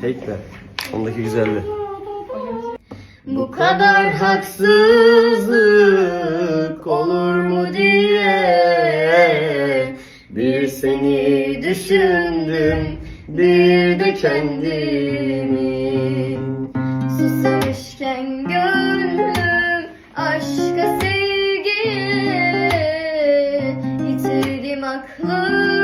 gerçekten. Ondaki güzelliği. Bu kadar haksızlık olur mu diye Bir seni düşündüm bir de kendimi Susamışken gönlüm aşka sevgiye Yitirdim aklımı